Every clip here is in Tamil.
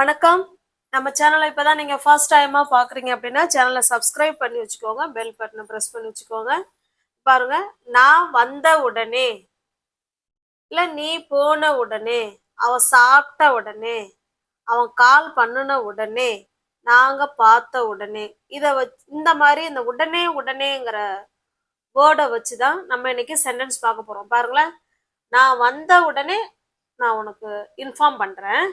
வணக்கம். நம்ம சேனலை இப்பதான் நீங்க ஃபர்ஸ்ட் டைமா பாக்குறீங்க அப்படின்னா சேனலை சப்ஸ்கிரைப் பண்ணி வச்சுக்கோங்க பெல் பட்டனை பிரஸ் பண்ணி வச்சுக்கோங்க. பாருங்க நான் வந்த உடனே இல்ல நீ போன உடனே அவன் சாப்பிட்ட உடனே அவன் கால் பண்ணுன உடனே நாங்க பார்த்த உடனே இதை வச்சு இந்த மாதிரி இந்த உடனே உடனேங்கிற வேர்டை வச்சுதான் நம்ம இன்னைக்கு சென்டென்ஸ் பார்க்க போறோம். பாருங்களேன் நான் வந்த உடனே நான் உனக்கு இன்ஃபார்ம் பண்றேன்.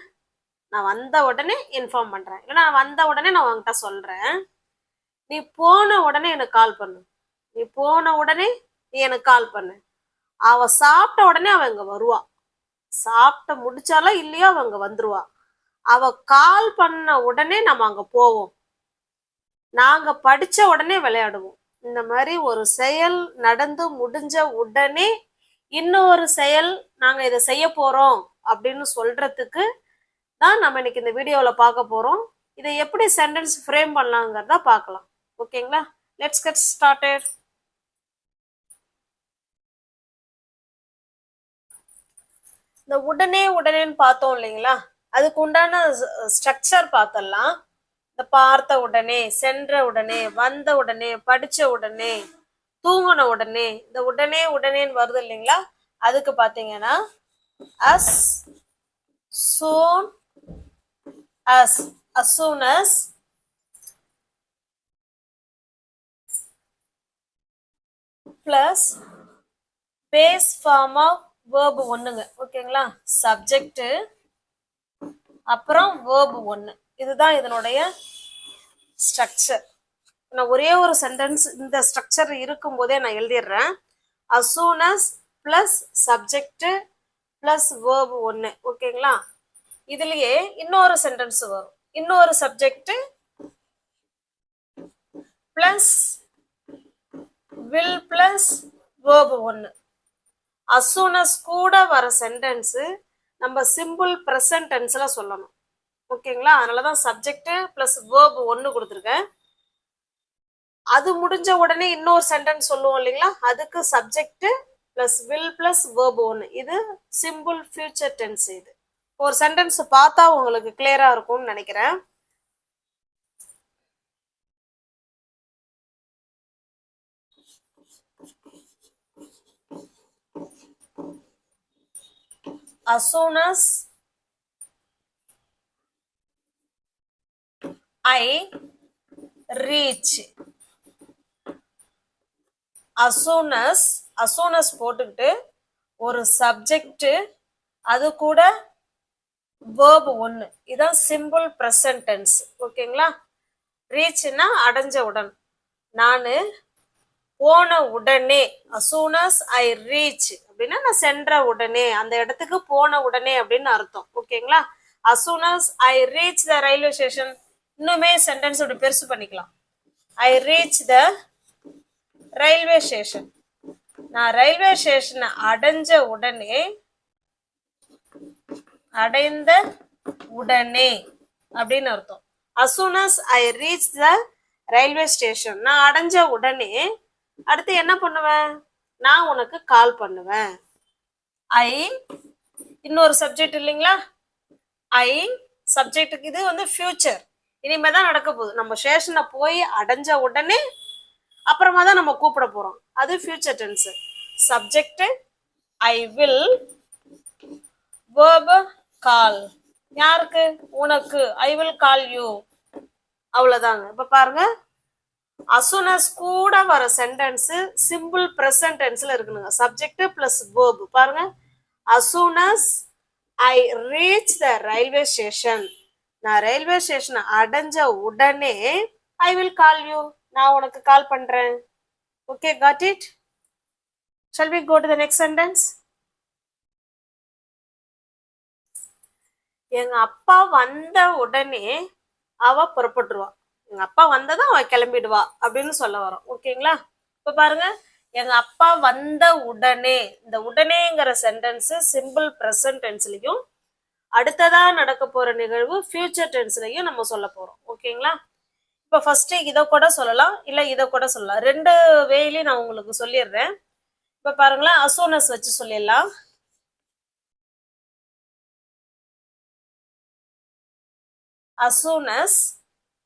நான் வந்த உடனே இன்ஃபார்ம் பண்ணுறேன் இல்லைன்னா நான் வந்த உடனே நான் உங்ககிட்ட சொல்கிறேன் நீ போன உடனே எனக்கு கால் பண்ணு. நீ போன உடனே நீ எனக்கு கால் பண்ணு. அவ சாப்பிட்ட உடனே அவள் இங்கே வருவா. சாப்பிட்ட முடிச்சாலோ இல்லையோ அவள் இங்கே வந்துருவா. அவ கால் பண்ண உடனே நம்ம அங்கே போவோம். நாங்கள் படித்த உடனே விளையாடுவோம். இந்த மாதிரி ஒரு செயல் நடந்து முடிஞ்ச உடனே இன்னொரு செயல் நாங்கள் இதை செய்ய போகிறோம் அப்படின்னு சொல்கிறதுக்கு தான் நம்ம இன்னைக்கு இந்த வீடியோல பார்க்க போறோம். இதை எப்படி சென்டென்ஸ் ஃப்ரேம் பண்ணலாங்கிறத பார்க்கலாம். ஓகேங்களா? லெட்ஸ் கெட் ஸ்டார்டட் இந்த உடனே உடனேன்னு பார்த்தோம் இல்லைங்களா? அதுக்கு உண்டான ஸ்ட்ரக்சர் பார்த்தலாம் இந்த பார்த்த உடனே சென்ற உடனே வந்த உடனே படிச்ச உடனே தூங்கின உடனே இந்த உடனே உடனேன்னு வருது இல்லைங்களா? அதுக்கு பார்த்தீங்கன்னா as soon as as soon as plus base form of verb ஒண்ணுங்க. ஓகேங்களா subject அப்புறம் verb ஒன்று இதுதான் இதனுடைய ஸ்ட்ரக்சர் நான் ஒரே ஒரு சென்டென்ஸ் இந்த ஸ்ட்ரக்சர் இருக்கும் போதே நான் எழுதிடுறேன். As soon as plus subject plus verb ஓகேங்களா இதுலயே இன்னொரு சென்டென்ஸ் வரும். இன்னொரு subject plus will plus verb ஒன்று அசூனஸ் கூட வர சென்டென்ஸ் நம்ம சிம்பிள் ப்ரெசன்ட் டென்ஸில் சொல்லணும். ஓகேங்களா? அதனால தான் சப்ஜெக்ட் பிளஸ் வேர்பு ஒன்று கொடுத்துருக்கேன். அது முடிஞ்ச உடனே இன்னொரு சென்டென்ஸ் சொல்லுவோம் இல்லைங்களா? அதுக்கு subject plus will plus verb ஒன்று இது சிம்பிள் ஃபியூச்சர் டென்ஸ் இது. ஒரு சென்டென்ஸ் பார்த்தா உங்களுக்கு கிளியரா இருக்கும்னு நினைக்கிறேன். As soon as I reach as soon as as soon as போட்டுக்கிட்டு ஒரு சப்ஜெக்ட் அது கூட வேர்பு ஒன்று இதான் சிம்பிள் ப்ரெசன்ட் டென்ஸ் ஓகேங்களா ரீச்னா அடைஞ்ச உடன். நான் போன உடனே அசூனஸ் ஐ ரீச் அப்படின்னா நான் சென்ற உடனே அந்த இடத்துக்கு போன உடனே அப்படின்னு அர்த்தம். ஓகேங்களா as soon as I reach the railway station இன்னுமே சென்டென்ஸ் அப்படி பெருசு பண்ணிக்கலாம். I reach the railway station நான் ரயில்வே ஸ்டேஷனை அடைஞ்ச உடனே அடைந்த உடனே அப்படின்னு அர்த்தம். As soon as I reach the railway station நான் அடைஞ்ச உடனே அடுத்து என்ன பண்ணுவேன்? நான் உனக்கு கால் பண்ணுவேன். ஐ இன்னொரு சப்ஜெக்ட் இல்லைங்களா? ஐ சப்ஜெக்ட்டுக்கு இது வந்து ஃபியூச்சர் இனிமே தான் நடக்க போகுது. நம்ம ஸ்டேஷனை போய் அடைஞ்ச உடனே அப்புறமா தான் நம்ம கூப்பிட போறோம். அது future tense subject I will verb call. யாருக்கு? உனக்கு. ஐ வில் கால் யூ அவ்வளவுதாங்க. இப்ப பாருங்க. அசுனஸ் கூட வர சென்டென்ஸ் சிம்பிள் ப்ரெசன்ட் டென்ஸ்ல இருக்குனுங்க. சப்ஜெக்ட் பிளஸ் வேர்பு பாருங்க. As soon as I reach the railway station நான் ரயில்வே ஸ்டேஷனை அடைஞ்ச உடனே ஐ வில் கால் யூ நான் உனக்கு கால் பண்றேன். Okay got it shall we go to the next sentence எங்க அப்பா வந்த உடனே அவ புறப்பட்டுருவா. எங்க அப்பா வந்ததும் அவ கிளம்பிடுவா அப்படின்னு சொல்ல வரோம். ஓகேங்களா? இப்ப பாருங்க. எங்க அப்பா வந்த உடனே இந்த உடனேங்கிற சென்டென்ஸ் சிம்பிள் ப்ரெசன்ட் டென்ஸ்லயும் அடுத்ததா நடக்க போற நிகழ்வு ஃபியூச்சர் டென்ஸ்லயும் நம்ம சொல்ல போறோம். ஓகேங்களா? இப்ப ஃபர்ஸ்ட் இதை கூட சொல்லலாம் இல்ல இதை கூட சொல்லலாம். ரெண்டு வேலையும் நான் உங்களுக்கு சொல்லிடுறேன். இப்ப பாருங்களேன் அசோனஸ் வச்சு சொல்லிடலாம். அசூனஸ்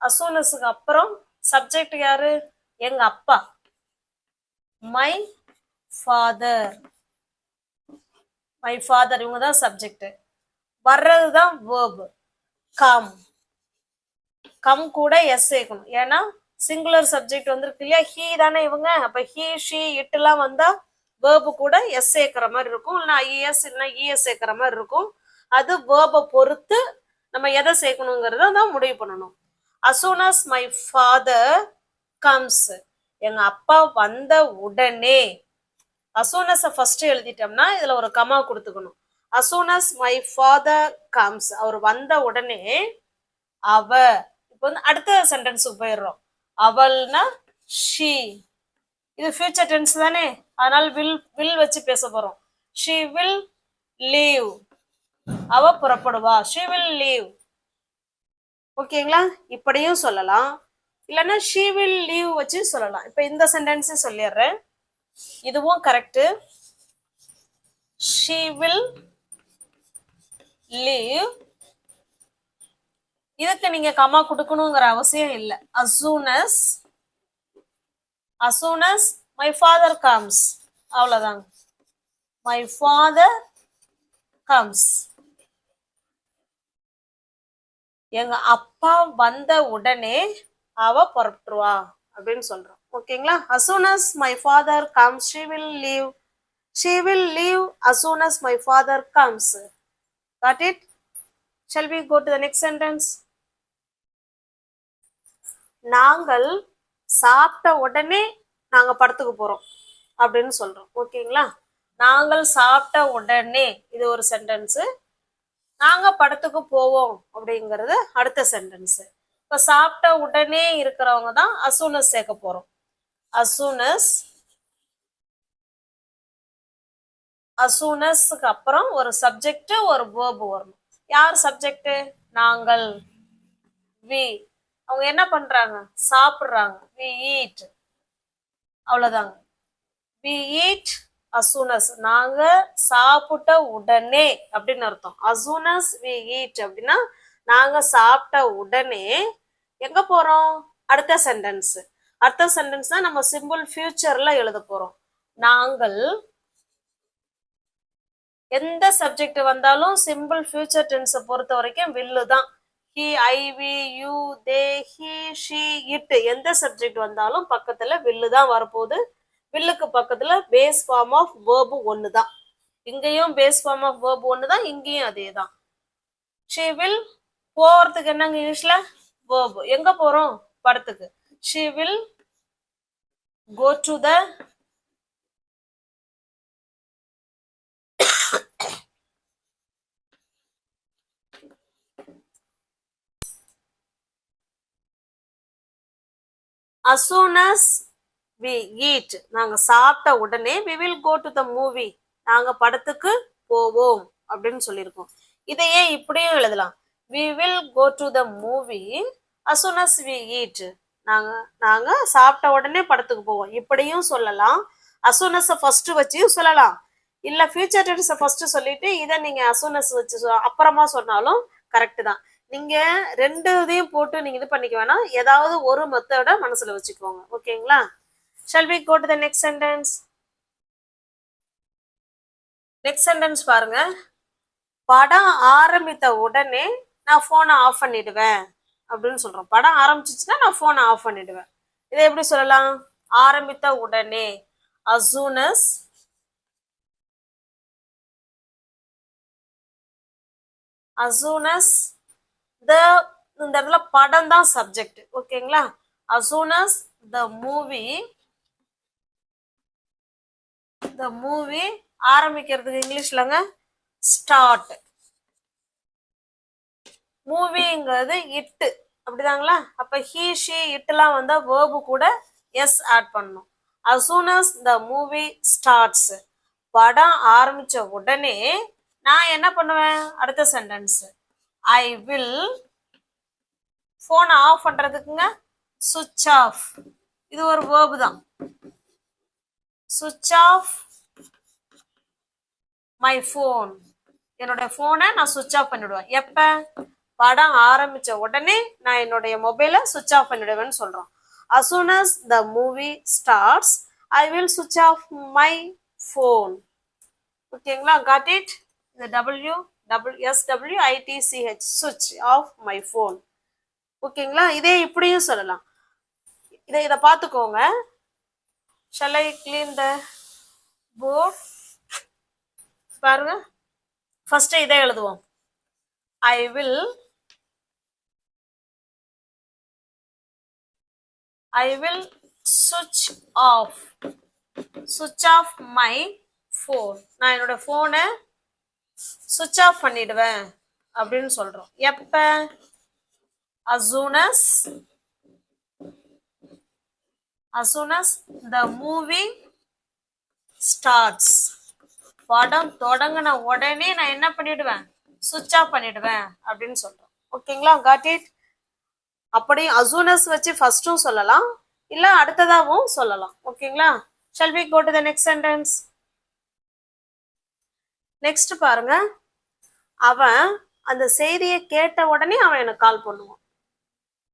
அசூனஸுக்கு அப்புறம் சப்ஜெக்ட் யாரு? எங்க அப்பா. மை ஃபாதர் மை ஃபாதர் இவங்க தான் சப்ஜெக்ட் வர்றது தான் வேர்பு கம் கம் கூட எஸ் சேர்க்கணும். ஏன்னா சிங்குலர் சப்ஜெக்ட் வந்திருக்கு இல்லையா? ஹீ தானே இவங்க. அப்ப ஹீ ஷீ இட்டுலாம் வந்தா வேர்பு கூட எஸ் சேர்க்கிற மாதிரி இருக்கும். இல்லைன்னா ஐஎஸ் இல்லைன்னா e, இஎஸ் சேர்க்கிற மாதிரி இருக்கும். அது வேர்பை பொறுத்து நம்ம எதை சேர்க்கணுங்கிறத தான் முடிவு பண்ணணும். அசோனாஸ் மை ஃபாதர் கம்ஸ் எங்க அப்பா வந்த உடனே அசோனஸை ஃபர்ஸ்ட் எழுதிட்டோம்னா இதுல ஒரு comma கொடுத்துக்கணும். As soon as my father comes அவர் வந்த உடனே அவ இப்போ வந்து அடுத்த சென்டென்ஸுக்கு போயிடுறோம். அவள்னா ஷீ இது ஃபியூச்சர் டென்ஸ் தானே? அதனால் வில் வில் வச்சு பேச போறோம். ஷீ வில் லீவ் அவ புறப்படுவா. ஷீ வில் லீவ் ஓகேங்களா இப்படியும் சொல்லலாம். இல்லைன்னா ஷீ வில் லீவ் வச்சு சொல்லலாம். இப்போ இந்த சென்டென்ஸும் சொல்லிடுறேன். இதுவும் கரெக்டு ஷீ வில் லீவ் இதுக்கு நீங்க கமா கொடுக்கணுங்கிற அவசியம் இல்லை. As soon as as soon as my father comes அவ்வளோதாங்க மை ஃபாதர் கம்ஸ் எங்க அப்பா வந்த உடனே அவ புறப்பட்டுருவா அப்படின்னு சொல்றோம். ஓகேங்களா? As my father comes father will leave will will leave will my father comes as it shall we got it? Shall we go நாங்கள் சாப்பிட்ட உடனே நாங்கள் படத்துக்கு போகிறோம் அப்படின்னு சொல்கிறோம் ஓகேங்களா? நாங்கள் சாப்பிட்ட உடனே இது ஒரு சென்டென்ஸு நாங்க படத்துக்கு போவோம் அப்படிங்கிறது அடுத்த சென்டென்ஸ் இப்ப சாப்பிட்ட உடனே இருக்கிறவங்க தான் அசூனஸ் சேர்க்க போறோம். அசூனஸ் அசூனஸ்க்கு அப்புறம் ஒரு சப்ஜெக்ட் ஒரு வேர்பு வரணும். யார் சப்ஜெக்ட் நாங்கள். வி அவங்க என்ன பண்றாங்க? சாப்பிடுறாங்க. வி ஈட் அவ்வளவுதாங்க. We eat as soon as நாங்க சாப்பிட்ட உடனே அப்படின்னு அர்த்தம். அசூனஸ் வி ஈட் அப்படின்னா நாங்க சாப்பிட்ட உடனே எங்க போறோம்? அடுத்த சென்டென்ஸ் அடுத்த சென்டென்ஸ் தான் நம்ம சிம்பிள் ஃபியூச்சர்ல எழுத போறோம். நாங்கள் எந்த சப்ஜெக்ட் வந்தாலும் சிம்பிள் ஃபியூச்சர் டென்ஸை பொறுத்த வரைக்கும் வில்லு தான். He I we you they he she it எந்த சப்ஜெக்ட் வந்தாலும் பக்கத்துல வில்லு தான் வரப்போகுது. வில்லுக்கு பக்கத்துல பேஸ் ஃபார்ம் ஆஃப் வேர்பு ஒன்று தான் இங்கேயும் பேஸ் ஃபார்ம் ஆஃப் வேர்பு ஒன்று தான் இங்கேயும் அதே தான் ஷி வில் போறதுக்கு என்னங்க இங்கிலீஷ்ல வேர்பு எங்க போறோம்? படத்துக்கு. She will go to the as soon as we eat நாங்க சாப்பிட்ட உடனே we will go to the movie நாங்க படத்துக்கு போவோம் அப்படின்னு சொல்லியிருக்கோம். இதையே இப்படியும் எழுதலாம். We will go to the movie as soon as we eat நாங்கள் நாங்க நாங்க சாப்பிட்ட உடனே படத்துக்கு போவோம். இப்படியும் சொல்லலாம். அசோனஸை ஃபர்ஸ்ட் வச்சியும் சொல்லலாம். இல்ல ஃபியூச்சர் டென்ஸை ஃபர்ஸ்ட் சொல்லிட்டு இதை நீங்க அசோனஸ் வச்சு சொ- அப்புறமா சொன்னாலும் கரெக்ட் தான். நீங்க ரெண்டு இதையும் போட்டு நீங்க இது பண்ணிக்க வேணாம். ஏதாவது ஒரு மெத்தடை மனசுல வச்சுக்கோங்க. ஓகேங்களா? Shall we go to the next sentence next sentence பாருங்க. படம் ஆரம்பித்த உடனே நான் ஃபோனை ஆஃப் பண்ணிடுவேன் அப்படின்னு சொல்கிறோம் படம் ஆரம்பிச்சிச்சுன்னா நான் ஃபோனை ஆஃப் பண்ணிடுவேன். இதை எப்படி சொல்லலாம்? ஆரம்பித்த உடனே அசூனஸ் அசூனஸ் த இந்த இடத்துல படம் தான் சப்ஜெக்ட் ஓகேங்களா as soon as the movie the movie ஆரம்பிக்கிறதுக்கு இங்கிலீஷ்லங்க ஸ்டார்ட் மூவிங்கிறது இட்டு அப்படிதாங்களா? அப்ப ஹீ ஷி இட்டுலாம் வந்தா வேர்பு கூட எஸ் ஆட் பண்ணணும். அசூனஸ் த மூவி ஸ்டார்ட்ஸ் படம் ஆரம்பிச்ச உடனே நான் என்ன பண்ணுவேன்? அடுத்த சென்டென்ஸ் ஐ வில் ஃபோனை ஆஃப் பண்றதுக்குங்க சுவிட்ச் ஆஃப் இது ஒரு வேர்பு தான். சுவிட்ச் ஆஃப் மை ஃபோன் என்னோட ஃபோனை நான் சுவிட்ச் ஆஃப் பண்ணிவிடுவேன் எப்போ? படம் ஆரம்பித்த உடனே நான் என்னுடைய மொபைலை சுவிட்ச் ஆஃப் பண்ணிவிடுவேன்னு சொல்கிறோம் as soon as the movie starts i will switch off my phone. ஓகேங்களா? காட் இட் இந்த W double s w i t of my phone ஓகேங்களா? இதே இப்படியும் சொல்லலாம். இதை இதை பார்த்துக்கோங்க. Shall I clean the board பாருங்க. ஃபர்ஸ்ட் இதை எழுதுவோம். ஐ வில் ஐ வில் சுவிட்ச் ஆஃப் சுவிட்ச் ஆஃப் மை ஃபோன் நான் என்னோட ஃபோனை சுவிட்ச் ஆஃப் பண்ணிடுவேன் அப்படின்னு சொல்கிறோம் எப்போ? அசூனஸ் அசூனஸ் த மூவி starts படம் தொடங்கின உடனே நான் என்ன பண்ணிடுவேன்? சுவிட்ச் ஆஃப் பண்ணிடுவேன் அப்படின்னு சொல்றோம். ஓகேங்களா காட் இட் அப்படி அசூனஸ் வச்சு ஃபர்ஸ்டும் சொல்லலாம் இல்ல அடுத்ததாகவும் சொல்லலாம். ஓகேங்களா shall we go to the next sentence next பாருங்க. அவன் அந்த செய்தியை கேட்ட உடனே அவன் எனக்கு கால் பண்ணுவான்.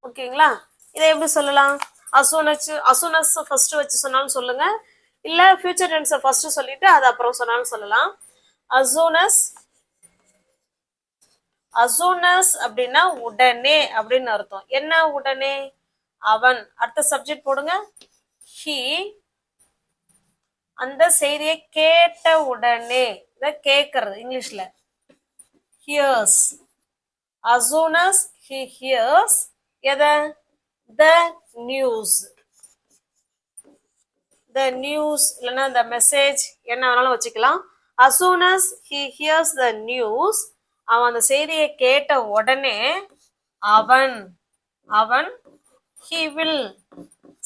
ஓகேங்களா இதை எப்படி சொல்லலாம்? அசோனச்சு அசோனஸ் ஃபர்ஸ்ட் வச்சு சொன்னாலும் சொல்லுங்க. இல்ல ஃபியூச்சர் டென்ஸை ஃபர்ஸ்ட் சொல்லிட்டு அது அப்புறம் சொன்னாலும் சொல்லலாம். அசோனஸ் அசோனஸ் அப்படின்னா உடனே அப்படின்னு அர்த்தம். என்ன உடனே? அவன். அடுத்த சப்ஜெக்ட் போடுங்க. ஹி அந்த செய்தியை கேட்ட உடனே இத கேக்குறது இங்கிலீஷ்ல. Hears as soon as he hears எதை? த நியூஸ் த நியூஸ் இல்லைன்னா the மெசேஜ் என்ன வேணாலும் வச்சுக்கலாம். As soon as he hears the news அவன் அந்த செய்தியை கேட்ட உடனே அவன் அவன் he will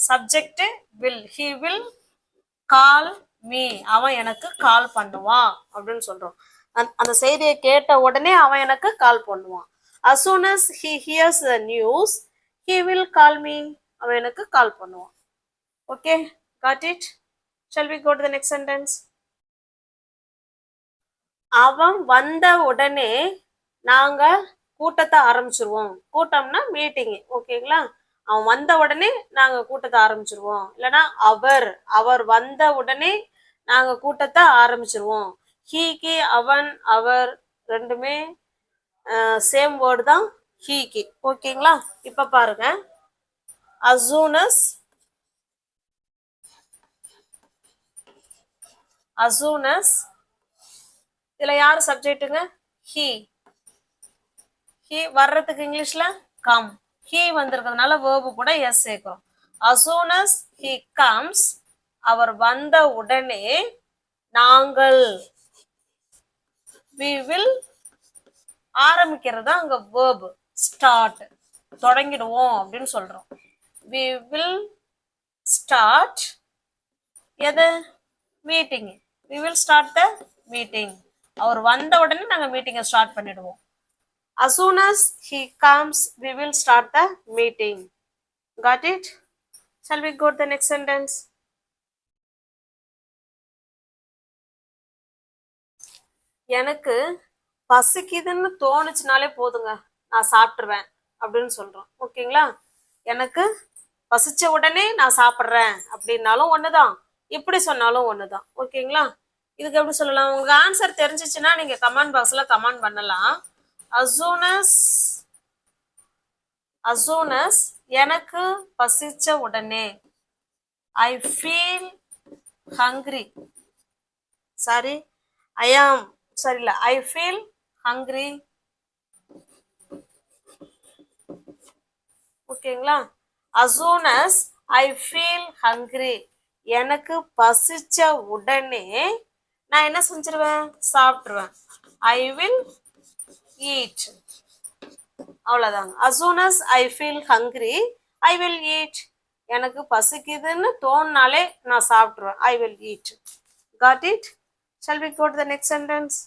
subject will he will call me அவன் எனக்கு கால் பண்ணுவான் அப்படின்னு சொல்றோம். அந்த- அந்த செய்தியை கேட்ட உடனே அவன் எனக்கு கால் பண்ணுவான். As soon as he hears he will call me அவன் எனக்கு கால் பண்ணுவான். Okay got it shall we go to next next sentence? அவன் வந்த உடனே நாங்க கூட்டத்தை ஆரம்பிச்சிருவோம். கூட்டம்னா மீட்டிங் ஓகேங்களா அவன் வந்த உடனே நாங்க கூட்டத்தை ஆரம்பிச்சிருவோம். இல்லைன்னா அவர் அவர் வந்த உடனே நாங்க கூட்டத்தை ஆரம்பிச்சிருவோம். ஹீக்கு அவன் அவர் ரெண்டுமே சேம் வேர்டு தான் ஹீக்கு ஓகேங்களா? இப்ப பாருங்க. அசூனஸ் அசூனஸ். இதுல யார் சப்ஜெக்ட்டுங்க ஹி. ஹி வர்றதுக்கு இங்கிலீஷ்ல கம். ஹி வந்திருக்கிறதுனால வேர்பு கூட எஸ் சேர்க்கிறோம். அசூனஸ் ஹி கம்ஸ் அவர் வந்த உடனே நாங்கள் வி வில் ஆரம்பிக்கிறது தான் அங்க வேர்பு ஸ்டார்ட் தொடங்கிடுவோம் அப்படின்னு சொல்கிறோம் வி வில் ஸ்டார்ட் எது meeting we will start the meeting அவர் வந்த உடனே நாங்கள் மீட்டிங்கை ஸ்டார்ட் பண்ணிடுவோம் as soon as he comes we will start the meeting got it shall we go to the next எனக்கு பசிக்குதுன்னு தோணுச்சுனாலே போதுங்க நான் சாப்பிட்ருவேன் அப்படின்னு சொல்கிறோம் ஓகேங்களா? எனக்கு பசிச்ச உடனே நான் சாப்பிட்றேன் அப்படின்னாலும் ஒன்று தான் இப்படி சொன்னாலும் ஒன்று தான் ஓகேங்களா? இதுக்கு எப்படி சொல்லலாம்? உங்கள் ஆன்சர் தெரிஞ்சிச்சுன்னா நீங்கள் கமெண்ட் பாக்ஸில் கமெண்ட் பண்ணலாம். அசூனஸ் அசூனஸ் எனக்கு பசிச்ச உடனே I feel hungry sorry I am சரி இல்லை ஐ ஃபீல் ஹங்க்ரி ஓகேங்களா? அசூனஸ் ஐ ஃபீல் ஹங்க்ரி எனக்கு பசிச்ச உடனே நான் என்ன செஞ்சிருவேன்? சாப்பிட்ருவேன் ஐ வில் ஈட் அவ்வளோதாங்க as I feel hungry I will eat எனக்கு பசிக்குதுன்னு தோணுனாலே நான் சாப்பிட்ருவேன் I will eat got it shall we go to the next sentence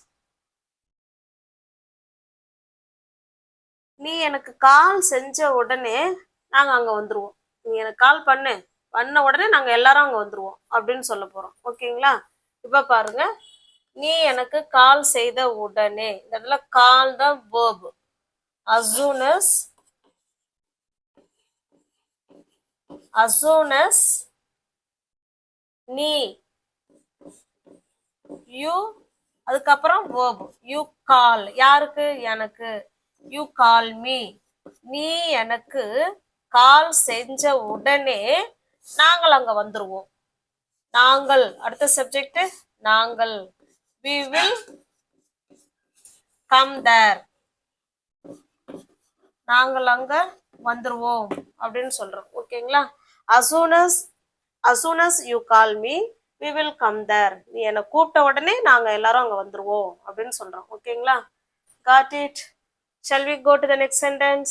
நீ எனக்கு கால் செஞ்ச உடனே நாங்கள் அங்கே வந்துடுவோம் நீ எனக்கு கால் பண்ணு. பண்ண உடனே நாங்கள் எல்லாரும் அங்கே வந்துருவோம் அப்படின்னு சொல்ல போகிறோம் ஓகேங்களா? இப்போ பாருங்க. நீ எனக்கு கால் செய்த உடனே இந்த இடத்துல கால் தான் வேர்பு அசூனஸ் அசூனஸ் நீ யூ அதுக்கப்புறம் verb. யூ கால் யாருக்கு? எனக்கு. யூ கால் மீ நீ எனக்கு கால் செஞ்ச உடனே நாங்கள் அங்க வந்துருவோம். நாங்கள் அடுத்த சப்ஜெக்ட் நாங்கள். வி வில் கம் தேர் நாங்கள் அங்க வந்துருவோம் அப்படின்னு சொல்றோம். ஓகேங்களா as soon as as soon as you call me we will come there நீ என்னை கூப்பிட்ட உடனே நாங்க எல்லாரும் அங்க வந்துருவோம் அப்படின்னு சொல்றோம். ஓகேங்களா got it Shall we go to the next sentence?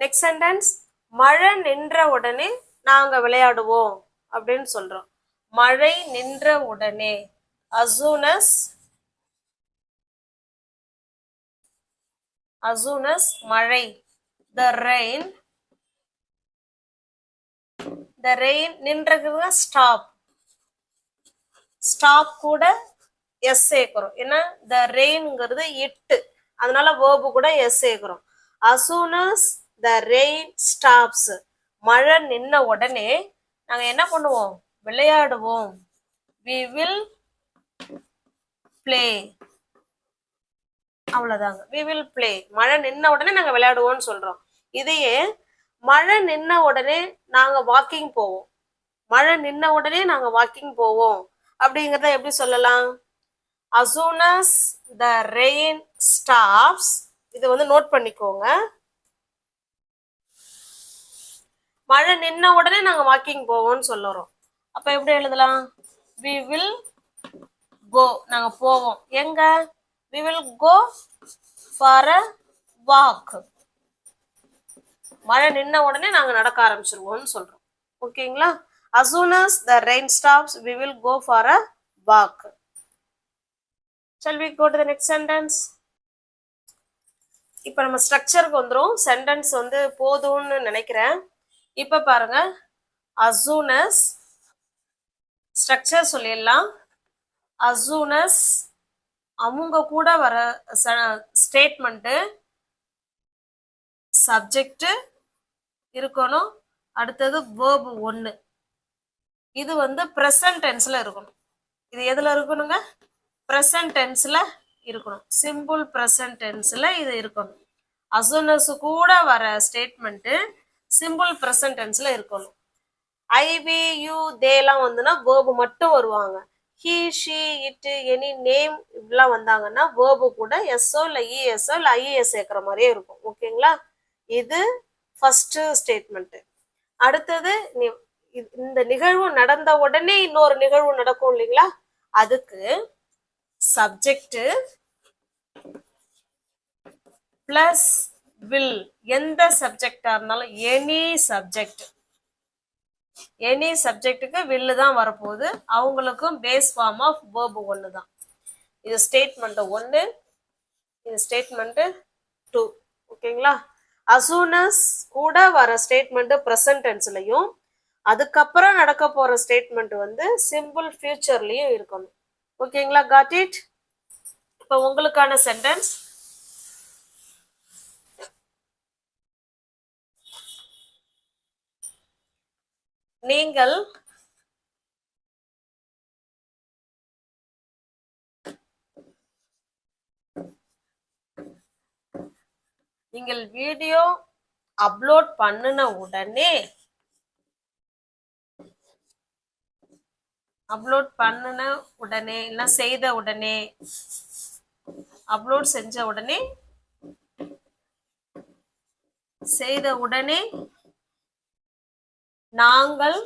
Next sentence மழை நின்ற உடனே நாங்க விளையாடுவோம் அப்படின்னு சொல்றோம் மழை நின்ற உடனே as soon as as soon as மழை த ரெயின் த ரெயின் நின்றதுதான் ஸ்டாப் ஸ்டாப் கூட எஸ் சேர்க்கிறோம் ஏன்னா த ரெயின்ங்கிறது இட்டு. அதனால வேர்பு கூட எஸ் சேர்க்கிறோம் அசூனஸ் த ரெயின் ஸ்டாப்ஸ் மழை நின்ன உடனே நாங்க என்ன பண்ணுவோம்? விளையாடுவோம். வி வில் பிளே அவ்வளவுதாங்க. வி வில் பிளே மழை நின்ன உடனே நாங்க விளையாடுவோம்னு சொல்றோம். இதையே மழை நின்ன உடனே நாங்க வாக்கிங் போவோம். மழை நின்ன உடனே நாங்க வாக்கிங் போவோம். அப்படிங்கிறத எப்படி சொல்லலாம்? அசூனஸ் த ரெயின் ஸ்டாப்ஸ் இது வந்து நோட் பண்ணிக்கோங்க. மழை நின்ன உடனே நாங்கள் வாக்கிங் போவோம்னு சொல்லுறோம். அப்போ எப்படி எழுதலாம்? வி வில் கோ நாங்கள் போவோம். எங்க? We will go for a walk மழை நின்ன உடனே நாங்கள் நடக்க ஆரம்பிச்சிருவோம்னு சொல்கிறோம் ஓகேங்களா as soon as the rain stops we will go for a walk a we go to the next sentence இப்போ நம்ம ஸ்ட்ரக்சருக்கு வந்துடும் சென்டென்ஸ் வந்து போதும்னு நினைக்கிறேன். இப்போ பாருங்க. அசூனஸ் ஸ்ட்ரக்சர் சொல்லிடலாம். அசூனஸ் அவங்க கூட வர ஸ்டேட்மெண்ட்டு சப்ஜெக்டு இருக்கணும். அடுத்தது வேர்ப் ஒன்று இது வந்து ப்ரெசன்ட் டென்ஸில் இருக்கணும். இது எதில் இருக்கணுங்க? ப்ரெசன்ட் டென்ஸில் இருக்கணும். சிம்பிள் ப்ரெசன்ட் டென்ஸில் இது இருக்கணும். அசுனஸ் கூட வர ஸ்டேட்மெண்ட்டு சிம்பிள் ப்ரெசன்ட் டென்ஸில் இருக்கணும். ஐவி யூ தேலாம் வந்துன்னா வேர்பு மட்டும் வருவாங்க. He she it any name இப்படிலாம் வந்தாங்கன்னா வேர்பு கூட எஸ்ஓ இல்லை இஎஸ்ஓ இல்லை ஐஏஎஸ் சேர்க்குற மாதிரியே இருக்கும். ஓகேங்களா இது ஃபஸ்ட்டு ஸ்டேட்மெண்ட்டு அடுத்தது இந்த நிகழ்வு நடந்த உடனே இன்னொரு நிகழ்வு நடக்கும் இல்லைங்களா? அதுக்கு சப்ஜெக்ட் பிளஸ் வில் எந்த சப்ஜெக்டா இருந்தாலும் எனி சப்ஜெக்ட் எனி சப்ஜெக்ட்டுக்கு வில்லு தான் வரப்போகுது. அவங்களுக்கும் பேஸ் ஃபார்ம் ஆஃப் வேர்பு ஒன்று தான் இது ஸ்டேட்மெண்ட் ஒன்று இது ஸ்டேட்மெண்ட் டூ ஓகேங்களா? அசூனஸ் கூட வர ஸ்டேட்மெண்ட் ப்ரெசன்ட் டென்ஸ்லையும் அதுக்கப்புறம் நடக்க போற ஸ்டேட்மெண்ட் வந்து சிம்பிள் ஃபியூச்சர்லயும் இருக்கணும். ஓகேங்களா? காட் இட் இப்போ உங்களுக்கான சென்டென்ஸ் நீங்கள் நீங்கள் வீடியோ அப்லோட் பண்ணின உடனே அப்லோட் பண்ணின உடனே இல்லை செய்த உடனே அப்லோட் செஞ்ச உடனே செய்த உடனே நாங்கள்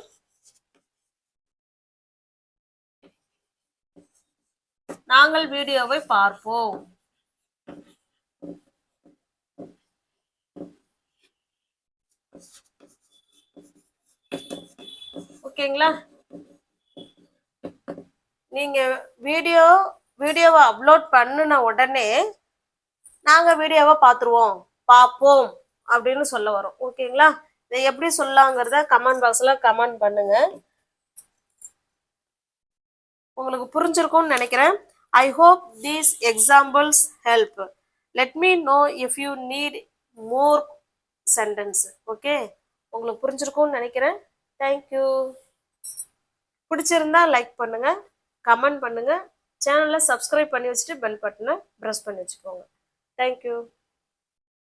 நாங்கள் வீடியோவை பார்ப்போம். ஓகேங்களா? நீங்க வீடியோ வீடியோவை அப்லோட் பண்ணின உடனே நாங்க வீடியோவை பார்த்துருவோம் பார்ப்போம் அப்படின்னு சொல்ல வரோம். ஓகேங்களா இதை எப்படி சொல்லலாங்கிறத கமெண்ட் பாக்ஸ்ல கமெண்ட் பண்ணுங்க. உங்களுக்கு புரிஞ்சிருக்கும்னு நினைக்கிறேன். I hope these examples help let me know if you need more sentence okay உங்களுக்கு புரிஞ்சிருக்கும்னு நினைக்கிறேன். தேங்க்யூ பிடிச்சிருந்தா லைக் பண்ணுங்கள் கமெண்ட் பண்ணுங்கள் சேனலை சப்ஸ்கிரைப் பண்ணி வச்சுட்டு பெல் பட்டனை ப்ரெஸ் பண்ணி வச்சுக்கோங்க. தேங்க்யூ